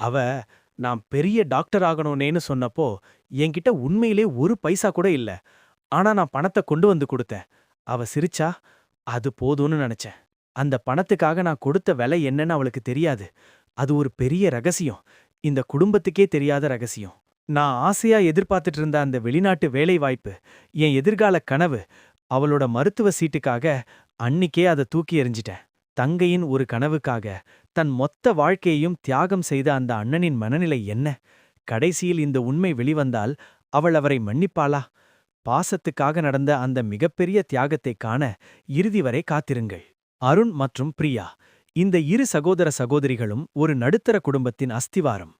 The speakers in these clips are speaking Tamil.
அவ நான் பெரிய டாக்டர் ஆகணும்னேன்னு சொன்னப்போ என்கிட்ட உண்மையிலே ஒரு பைசா கூட இல்ல. ஆனா நான் பணத்தை கொண்டு வந்து கொடுத்தேன். அவ சிரிச்சா அது போதும்னு நினைச்சேன். அந்த பணத்துக்காக நான் கொடுத்த விலை என்னன்னு அவளுக்கு தெரியாது. அது ஒரு பெரிய ரகசியம். இந்த குடும்பத்துக்கே தெரியாத ரகசியம். நான் ஆசையா எதிர்பார்த்துட்டு இருந்த அந்த வெளிநாட்டு வேலை வாய்ப்பு என் எதிர்கால கனவு அவளோட மருத்துவ சீட்டுக்காக அன்னிக்கே அதை தூக்கி எறிஞ்சிட்டேன். தங்கையின் ஒரு கனவுக்காக தன் மொத்த வாழ்க்கையையும் தியாகம் செய்த அந்த அண்ணனின் மனநிலை என்ன? கடைசியில் இந்த உண்மை வெளிவந்தால் அவள் அவரை மன்னிப்பாளா? பாசத்துக்காக நடந்த அந்த மிகப்பெரிய தியாகத்தைக் காண இறுதி வரை காத்திருங்கள். அருண் மற்றும் பிரியா இந்த இரு சகோதர சகோதரிகளும் ஒரு நடுத்தர குடும்பத்தின் அஸ்திவாரம்.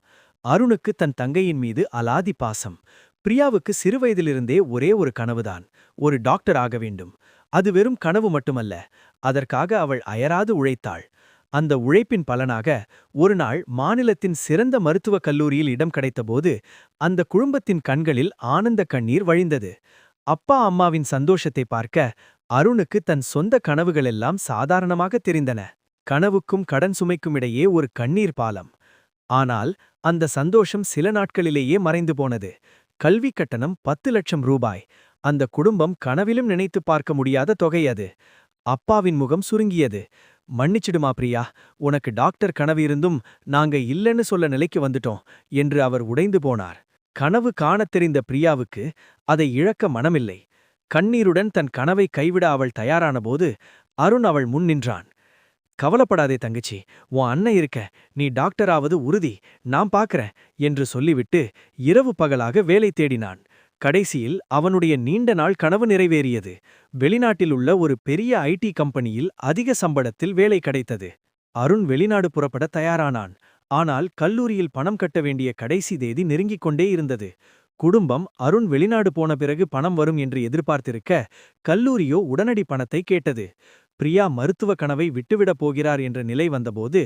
அருணுக்கு தன் தங்கையின் மீது அலாதி பாசம். பிரியாவுக்கு சிறுவயதிலிருந்தே ஒரே ஒரு கனவுதான். ஒரு டாக்டர் ஆக வேண்டும். அது வெறும் கனவு மட்டுமல்ல அதற்காக அவள் அயராது உழைத்தாள். அந்த உழைப்பின் பலனாக ஒருநாள் மாநிலத்தின் சிறந்த மருத்துவக் கல்லூரியில் இடம் கிடைத்தபோது அந்த குடும்பத்தின் கண்களில் ஆனந்த கண்ணீர் வழிந்தது. அப்பா அம்மாவின் சந்தோஷத்தை பார்க்க அருணுக்கு தன் சொந்த கனவுகளெல்லாம் சாதாரணமாக தெரிந்தன. கனவுக்கும் கடன் சுமைக்கும் இடையே ஒரு கண்ணீர் பாலம். ஆனால் அந்த சந்தோஷம் சில நாட்களிலேயே மறைந்து போனது. கல்வி கட்டணம் பத்து லட்சம் ரூபாய். அந்த குடும்பம் கனவிலும் நினைத்து பார்க்க முடியாத தொகை அது. அப்பாவின் முகம் சுருங்கியது. மன்னிச்சிடுமா பிரியா உனக்கு டாக்டர் கனவு இருந்தும் நாங்க இல்லைன்னு சொல்ல நிலைக்கு வந்துட்டோம் என்று அவர் உடைந்து போனார். கனவு காணத் தெரிந்த பிரியாவுக்கு அதை இழக்க மனமில்லை. கண்ணீருடன் தன் கனவை கைவிட அவள் தயாரானபோது அருண் அவள் முன் நின்றான். கவலைப்படாதே தங்கச்சி உன் அண்ணன் இருக்க நீ டாக்டராவது உறுதி நான் பார்க்கறேன் என்று சொல்லிவிட்டு இரவு பகலாக வேலை தேடினான். கடைசியில் அவனுடைய நீண்ட நாள் கனவு நிறைவேறியது. வெளிநாட்டில் உள்ள ஒரு பெரிய ஐடி கம்பெனியில் அதிக சம்பளத்தில் வேலை கிடைத்தது. அருண் வெளிநாடு புறப்பட தயாரானான். ஆனால் கல்லூரியில் பணம் கட்ட வேண்டிய கடைசி தேதி நெருங்கிக் கொண்டே இருந்தது. குடும்பம் அருண் வெளிநாடு போன பிறகு பணம் வரும் என்று எதிர்பார்த்திருக்க கல்லூரியோ உடனடி பணத்தை கேட்டது. பிரியா மருத்துவ கனவை விட்டுவிடப் போகிறார் என்ற நிலை வந்தபோது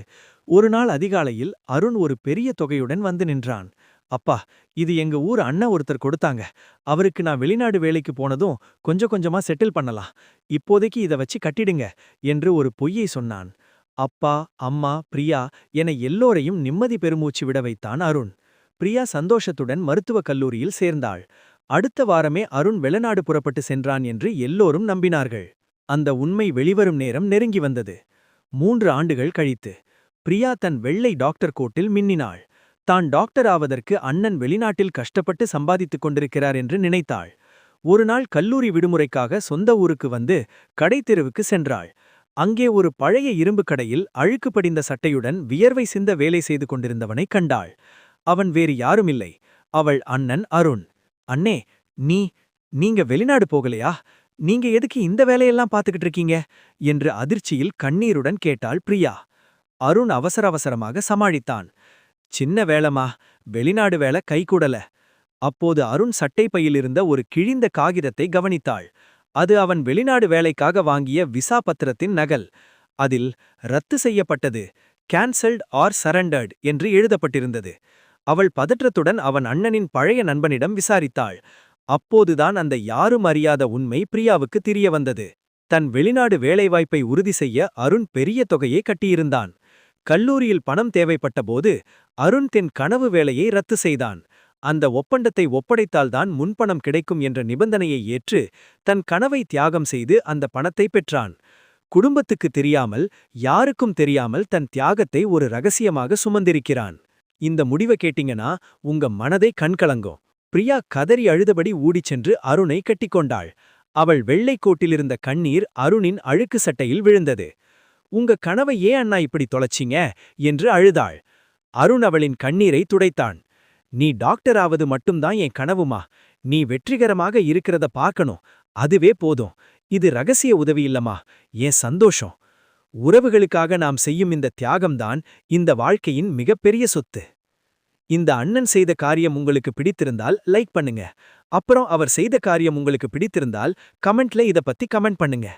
ஒரு நாள் அதிகாலையில் அருண் ஒரு பெரிய தொகையுடன் வந்து நின்றான். அப்பா இது எங்க ஊர் அண்ணன் ஒருத்தர் கொடுத்தாங்க. அவருக்கு நான் வெளிநாடு வேலைக்கு போனதும் கொஞ்சம் கொஞ்சமா செட்டில் பண்ணலாம். இப்போதைக்கு இத வச்சு கட்டிடுங்க என்று ஒரு பொய்யை சொன்னான். அப்பா அம்மா பிரியா என எல்லோரையும் நிம்மதி பெருமூச்சு விட வைத்தான் அருண். பிரியா சந்தோஷத்துடன் மருத்துவக் கல்லூரியில் சேர்ந்தாள். அடுத்த வாரமே அருண் வெளிநாடு புறப்பட்டு சென்றான் என்று எல்லோரும் நம்பினார்கள். அந்த உண்மை வெளிவரும் நேரம் நெருங்கி வந்தது. மூன்று ஆண்டுகள் கழித்து பிரியா தன் வெள்ளை டாக்டர் கோட்டில் மின்னினாள். தான் டாக்டர் ஆவதற்கு அண்ணன் வெளிநாட்டில் கஷ்டப்பட்டு சம்பாதித்துக் கொண்டிருக்கிறார் என்று நினைத்தாள். ஒருநாள் கல்லூரி விடுமுறைக்காக சொந்த ஊருக்கு வந்து கடைத்தெருவுக்கு சென்றாள். அங்கே ஒரு பழைய இரும்பு கடையில் அழுக்கு படிந்த சட்டையுடன் வியர்வை சிந்த வேலை செய்து கொண்டிருந்தவனை கண்டாள். அவன் வேறு யாருமில்லை. அவள் அண்ணன் அருண். அண்ணே நீ நீங்க வெளிநாடு போகலையா? நீங்க எதுக்கு இந்த வேலையெல்லாம் பார்த்துக்கிட்டு இருக்கீங்க? என்று அதிர்ச்சியில் கண்ணீருடன் கேட்டாள் பிரியா. அருண் அவசர அவசரமாக சமாளித்தான். சின்ன வேளமா வெளிநாடு வேலை கைகூடல அப்போது அருண் சட்டை பையிலிருந்த ஒரு கிழிந்த காகிதத்தை கவனித்தாள். அது அவன் வெளிநாடு வேலைக்காக வாங்கிய விசா பத்திரத்தின் நகல். அதில் ரத்து செய்யப்பட்டது கேன்சல்ட் ஆர் சரண்டர்ட் என்று எழுதப்பட்டிருந்தது. அவள் பதற்றத்துடன் அவன் அண்ணனின் பழைய நண்பனிடம் விசாரித்தாள். அப்போதுதான் அந்த யாரும் அறியாத உண்மை பிரியாவுக்கு தெரிய வந்தது. தன் வெளிநாடு வேலைவாய்ப்பை உறுதி செய்ய அருண் பெரிய தொகையை கட்டியிருந்தான். கல்லூரியில் பணம் தேவைப்பட்டபோது அருண் தென் கனவு வேலையை ரத்து செய்தான். அந்த ஒப்பந்தத்தை ஒப்படைத்தால்தான் முன்பணம் கிடைக்கும் என்ற நிபந்தனையை ஏற்று தன் கனவை தியாகம் செய்து அந்த பணத்தை பெற்றான். குடும்பத்துக்கு தெரியாமல் யாருக்கும் தெரியாமல் தன் தியாகத்தை ஒரு ரகசியமாக சுமந்திருக்கிறான். இந்த முடிவை கேட்டீங்கன்னா உங்க மனதை கண்கலங்கும். பிரியா கதறி அழுதபடி ஊடிச் சென்று அருணை கட்டிக்கொண்டாள். அவள் வெள்ளைக்கோட்டிலிருந்த கண்ணீர் அருணின் அழுக்கு சட்டையில் விழுந்தது. உங்க கனவை ஏன் அண்ணா இப்படி தொலைச்சிங்க? என்று அழுதாள். அருண் அவளின் கண்ணீரை துடைத்தான். நீ டாக்டராவது மட்டும்தான் என் கனவுமா? நீ வெற்றிகரமாக இருக்கிறத பார்க்கணும். அதுவே போதும். இது ரகசிய உதவி இல்லம்மா. என் சந்தோஷம்? உறவுகளுக்காக நாம் செய்யும் இந்த தியாகம்தான் இந்த வாழ்க்கையின் மிகப்பெரிய சொத்து. இந்த அண்ணன் செய்த காரியம் உங்களுக்கு பிடித்திருந்தால் லைக் பண்ணுங்க. அப்புறம் அவர் செய்த காரியம் உங்களுக்கு பிடித்திருந்தால் கமெண்ட்ல இத பத்தி கமெண்ட் பண்ணுங்க.